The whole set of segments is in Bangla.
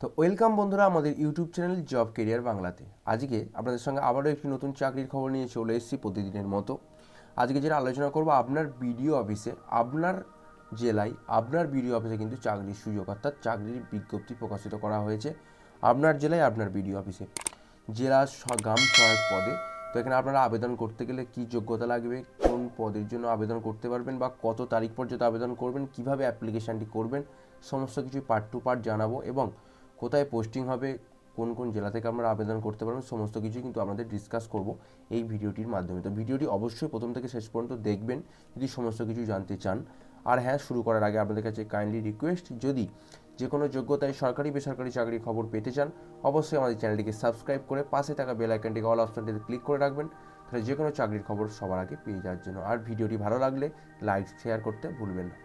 তো ওয়েলকাম বন্ধুরা আমাদের ইউটিউব চ্যানেল জব কেরিয়ার বাংলাতে। আজকে আপনাদের সঙ্গে আবারও একটি নতুন চাকরির খবর নিয়ে চলে এসেছি প্রতিদিনের মতো। আজকে যেটা আলোচনা করব, আপনার বিডিও অফিসে, আপনার জেলায়, আপনার বিডিও অফিসে কিন্তু চাকরির সুযোগ, অর্থাৎ চাকরির বিজ্ঞপ্তি প্রকাশিত করা হয়েছে আপনার জেলায়, আপনার বিডিও অফিসে। জেলা গ্রাম সহায়ক পদে। তো এখানে আপনারা আবেদন করতে গেলে কি যোগ্যতা লাগবে, কোন পদের জন্য আবেদন করতে পারবেন বা কত তারিখ পর্যন্ত আবেদন করবেন, কীভাবে অ্যাপ্লিকেশানটি করবেন, সমস্ত কিছু পার্ট টু পার্ট জানাব এবং কোথায় পোস্টিং হবে, কোন কোন জেলা থেকে আমরা আবেদন করতে পারবেন সমস্ত কিছু কিন্তু আমাদের ডিসকাস করব এই ভিডিওটির মাধ্যমে। তো ভিডিওটি অবশ্যই প্রথম থেকে শেষ পর্যন্ত দেখবেন, যদি সমস্ত কিছু জানতে চান। আর হ্যাঁ শুরু করার আগে আপনাদের কাছে কাইন্ডলি রিকোয়েস্ট যদি যে কোনো যোগ্যতায় সরকারি, বেসরকারি চাকরির খবর পেতে চান, অবশ্যই আমাদের চ্যানেলটিকে সাবস্ক্রাইব করে পাশে থাকা বেল আইকনটিকে অল অপশনটিতে ক্লিক করে রাখবেন, তাহলে যে কোনো চাকরির খবর সবার আগে পেয়ে যাওয়ার জন্য। আর ভিডিওটি ভালো লাগলে লাইক শেয়ার করতে ভুলবেন না।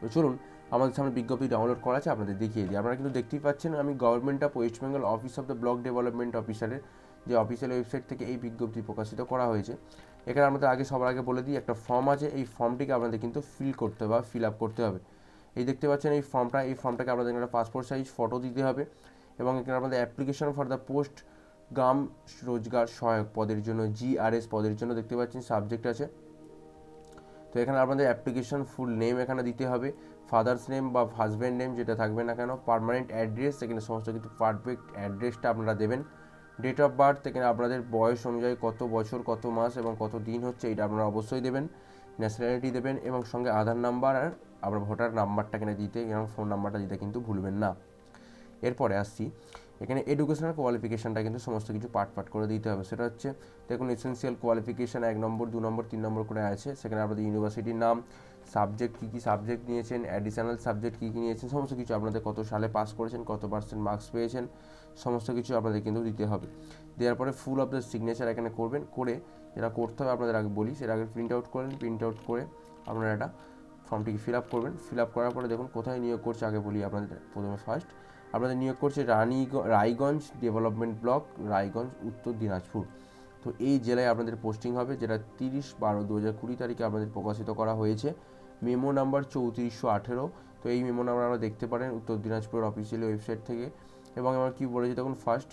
তো চলুন আমাদের সামনে বিজ্ঞপ্তি ডাউনলোড করা আছে, আপনাদের দেখিয়ে দিই। আপনারা কিন্তু দেখতেই পাচ্ছেন, আমি government of West Bengal office of the block development অফিসারের যে অফিসিয়াল ওয়েবসাইট থেকে এই বিজ্ঞপ্তি প্রকাশিত করা হয়েছে। এখানে আমাদের আগে সবার আগে বলে দিই, একটা ফর্ম আছে, এই ফর্মটিকে আপনাদের কিন্তু ফিল করতে হবে বা ফিল আপ করতে হবে। এই দেখতে পাচ্ছেন এই ফর্মটা এই ফর্মটাকে আপনাদের একটা পাসপোর্ট সাইজ ফটো দিতে হবে এবং এখানে আপনাদের application for the post Gram Rozgar Sahayak পদের জন্য জিআরএস পদের জন্য দেখতে পাচ্ছেন সাবজেক্ট আছে। তো এখানে আপনাদের অ্যাপ্লিকেশন ফুল নেম এখানে দিতে হবে। ফাদার্স নেম বা হাজব্যান্ড নেম যেটা থাকবে না কেন, পার্মানেন্ট অ্যাড্রেস এখানে সমস্ত কিন্তু পারফেক্ট অ্যাড্রেসটা আপনারা দেবেন। ডেট অফ বার্থ এখানে আপনাদের বয়স অনুযায়ী কত বছর, কত মাস এবং কত দিন হচ্ছে, এটা আপনারা অবশ্যই দেবেন। ন্যাশনালিটি দেবেন এবং সঙ্গে আধার নাম্বার আর আপনার ভোটার নাম্বারটা এখানে দিতে এবং ফোন নাম্বারটা দিতে কিন্তু ভুলবেন না। এরপরে আসছি। এখানে এডুকেশনাল কোয়ালিফিকেশানটা কিন্তু সমস্ত কিছু পার্ট পার্ট করে দিতে হবে। সেটা হচ্ছে, দেখুন এসেন্সিয়াল কোয়ালিফিকেশান এক নম্বর, দু নম্বর, তিন নম্বর করে আছে। সেখানে আপনাদের ইউনিভার্সিটির নাম সাবজেক্ট কী কী সাবজেক্ট নিয়েছেন অ্যাডিশনাল সাবজেক্ট কী কী নিয়েছেন, সমস্ত কিছু আপনাদের কত সালে পাস করেছেন, কত পার্সেন্ট মার্কস পেয়েছেন, সমস্ত কিছু আপনাদের কিন্তু দিতে হবে। দেওয়ার পরে ফুল অফ দ্য সিগনেচার এখানে করবেন, করে যেটা করতে হবে আপনাদের আগে বলি, সেটা আগে প্রিন্ট আউট করেন প্রিন্ট আউট করে আপনারা এটা ফর্মটিকে ফিল আপ করবেন। ফিল আপ করার পরে দেখুন কোথায় নিয়োগ করছে, আগে বলি আপনাদের প্রথমে ফার্স্ট আপনাদের নিয়োগ করছে রানী, রায়গঞ্জ ডেভেলপমেন্ট ব্লক রায়গঞ্জ, উত্তর দিনাজপুর। তো এই জেলায় আপনাদের পোস্টিং হবে, যেটা তিরিশ বারো দু হাজার কুড়ি তারিখে আপনাদের প্রকাশিত করা হয়েছে। মেমো নাম্বার চৌত্রিশশো আঠেরো, তো এই মেমো নাম্বার আপনারা দেখতে পারেন উত্তর দিনাজপুরের অফিসিয়াল ওয়েবসাইট থেকে। এবং আমার কী বলেছে তখন ফার্স্ট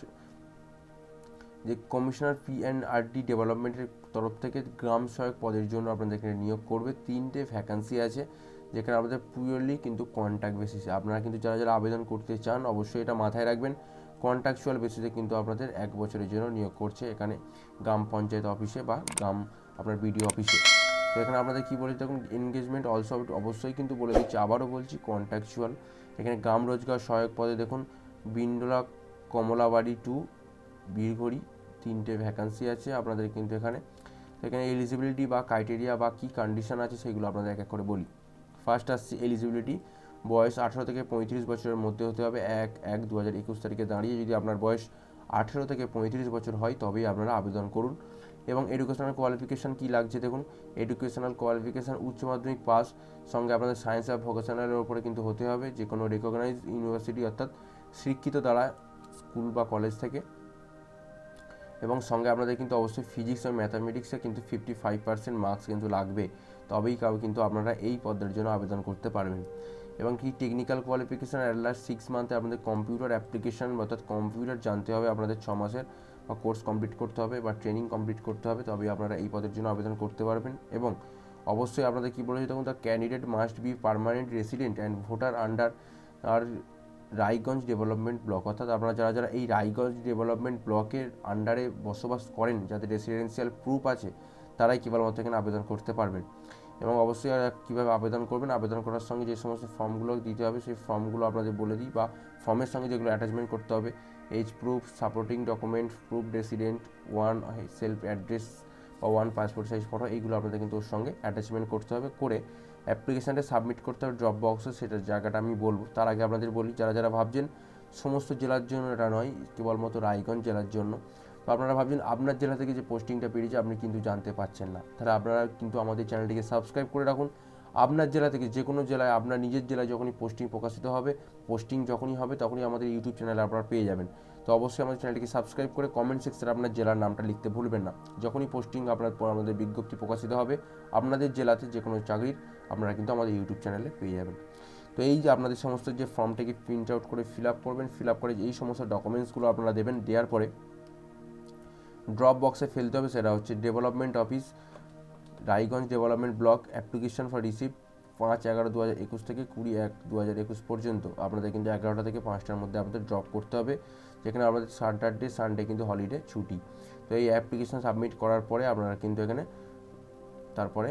যে commissioner P and R D ডেভেলপমেন্টের তরফ থেকে গ্রাম সহায়ক পদের জন্য আপনাদের এখানে নিয়োগ করবে। তিনটে ভ্যাকান্সি আছে, যেখানে আমাদের পিওরলি কিন্তু কন্ট্যাক্ট বেসিসে আপনারা কিন্তু যারা যারা আবেদন করতে চান, অবশ্যই এটা মাথায় রাখবেন। কন্ট্রাকচুয়াল বেসিসে কিন্তু আপনাদের এক বছরের জন্য নিয়োগ করছে এখানে গ্রাম পঞ্চায়েত অফিসে বা গ্রাম আপনার বিডিও অফিসে। তো এখানে আপনাদের কী বলেছে দেখুন এনগেজমেন্ট অলসো অবশ্যই কিন্তু বলে দিচ্ছি, আবারও বলছি কন্ট্রাকচুয়াল এখানে গ্রাম রোজগার সহায়ক পদে দেখুন, বিন্ডোলা, কমলাবাড়ি টু বীরঘড়ি তিনটে ভ্যাকান্সি আছে আপনাদের কিন্তু এখানে। এখানে এলিজিবিলিটি বা ক্রাইটেরিয়া বা কী কন্ডিশন আছে সেগুলো আপনাদের এক এক করে বলি। ফার্স্ট আসছে এলিজিবিলিটি বয়স আঠেরো থেকে পঁয়ত্রিশ বছরের মধ্যে হতে হবে। এক এক দু হাজার একুশ তারিখে দাঁড়িয়ে যদি আপনার বয়স আঠেরো থেকে পঁয়ত্রিশ বছর হয়, তবেই আপনারা আবেদন করুন। এবং এডুকেশনাল কোয়ালিফিকেশান কী লাগছে দেখুন। এডুকেশনাল কোয়ালিফিকেশান উচ্চ মাধ্যমিক পাস সঙ্গে আপনাদের সায়েন্স আর ভোকেশনালের ওপরে কিন্তু হতে হবে। যে কোনো রেকগনাইজ ইউনিভার্সিটি অর্থাৎ শিক্ষিত দ্বারা স্কুল বা কলেজ থেকে। এবং সঙ্গে আপনাদের কিন্তু অবশ্যই ফিজিক্স আর ম্যাথামেটিক্সে কিন্তু ফিফটি ফাইভ পার্সেন্ট মার্কস কিন্তু লাগবে। তবেই কিন্তু আপনারা এই পদের জন্য আবেদন করতে পারবেন। এবং কি technical qualification at last six মান্থে আপনাদের কম্পিউটার অ্যাপ্লিকেশন অর্থাৎ কম্পিউটার জানতে হবে আপনাদের ছ মাসের বা কোর্স কমপ্লিট করতে হবে বা ট্রেনিং কমপ্লিট করতে হবে, তবেই আপনারা এই পদের জন্য আবেদন করতে পারবেন। এবং অবশ্যই আপনাদের কী বলেছে তখন the candidate must be permanent resident and voter under R Raiganj development block অর্থাৎ আপনারা যারা যারা এই রায়গঞ্জ ডেভেলপমেন্ট ব্লকের আন্ডারে বসবাস করেন, যাদের রেসিডেন্সিয়াল প্রুফ আছে, তারাই কেবলমাত্র এখানে আবেদন করতে পারবেন। এবং অবশ্যই কীভাবে আবেদন করবেন, আবেদন করার সঙ্গে যে সমস্ত ফর্মগুলো দিতে হবে, সেই ফর্মগুলো আপনাদের বলে দিই বা ফর্মের সঙ্গে যেগুলো অ্যাটাচমেন্ট করতে হবে age proof supporting document proof resident one self address বা ওয়ান পাসপোর্ট সাইজ ফটো এইগুলো আপনাদের কিন্তু ওর সঙ্গে অ্যাটাচমেন্ট করতে হবে করে অ্যাপ্লিকেশানটা সাবমিট করতে হবে ড্রপ বক্সে সেটার জায়গাটা আমি বলব। তার আগে আপনাদের বলি, যারা যারা ভাবছেন সমস্ত জেলার জন্য, এটা নয়, কেবলমাত্র রায়গঞ্জ জেলার জন্য তো আপনারা ভাবছেন, আপনার জেলা থেকে যে পোস্টিংটা পেরিয়েছে, আপনি কিন্তু জানতে পারছেন না। তাহলে আপনারা কিন্তু আমাদের চ্যানেলটিকে সাবস্ক্রাইব করে রাখুন। আপনার জেলা থেকে যে কোনো জেলায়, আপনার নিজের জেলায় যখনই পোস্টিং প্রকাশিত হবে পোস্টিং যখনই হবে, তখনই আমাদের ইউটিউব চ্যানেলে আপনারা পেয়ে যাবেন। তো অবশ্যই আমাদের চ্যানেলটিকে সাবস্ক্রাইব করে কমেন্ট সেকশনে আপনার জেলার নামটা লিখতে ভুলবেন না। যখনই পোস্টিং আপনার পর আমাদের বিজ্ঞপ্তি প্রকাশিত হবে, আপনাদের জেলাতে যে কোনো চাকরির আপনারা কিন্তু আমাদের ইউটিউব চ্যানেলে পেয়ে যাবেন। তো এই যে আপনাদের সমস্ত যে ফর্মটাকে প্রিন্ট আউট করে ফিল আপ করবেন ফিল আপ করে এই সমস্ত ডকুমেন্টসগুলো আপনারা দেবেন, দেওয়ার পরে ড্রপ বক্সে ফেলতে হবে সেটা হচ্ছে development office Raiganj development block application for receive পাঁচ এগারো দু হাজার একুশ থেকে কুড়ি এক দু হাজার একুশ পর্যন্ত। আপনাদের কিন্তু এগারোটা থেকে পাঁচটার মধ্যে আপনাদের ড্রপ করতে হবে, যেখানে আপনাদের স্যাটারডে সানডে কিন্তু হলিডে ছুটি। তো এই অ্যাপ্লিকেশন সাবমিট করার পরে আপনারা কিন্তু এখানে তারপরে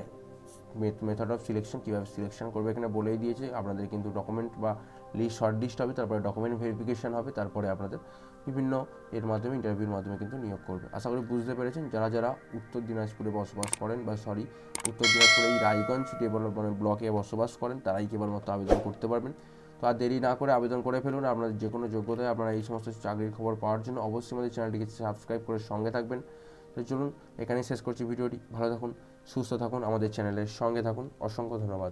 মেথড অফ সিলেকশন কীভাবে সিলেকশন করবে এখানে বলেই দিয়েছে। আপনাদের কিন্তু ডকুমেন্ট বা লিস্ট শর্ট লিস্ট হবে, তারপরে ডকুমেন্ট ভেরিফিকেশন হবে, তারপরে আপনাদের বিভিন্ন এর মাধ্যমে ইন্টারভিউর মাধ্যমে কিন্তু নিয়োগ করবে। আশা করি বুঝতে পেরেছেন, যারা যারা উত্তর দিনাজপুরে বসবাস করেন বা সরি উত্তর দিনাজপুরে এই রায়গঞ্জ ডেভেলপমেন্ট ব্লকে বসবাস করেন, তারাই কেবলমাত্র আবেদন করতে পারবেন। তো আর দেরি না করে আবেদন করে ফেলুন আপনাদের যে কোনো যোগ্যতায় আপনারা এই সমস্ত চাকরির খবর পাওয়ার জন্য অবশ্যই আমাদের চ্যানেলটিকে সাবস্ক্রাইব করে সঙ্গে থাকবেন। তো চলুন, এখানেই শেষ করছি ভিডিওটি। ভালো থাকুন, সুস্থ থাকুন, আমাদের চ্যানেলের সঙ্গে থাকুন। অসংখ্য ধন্যবাদ।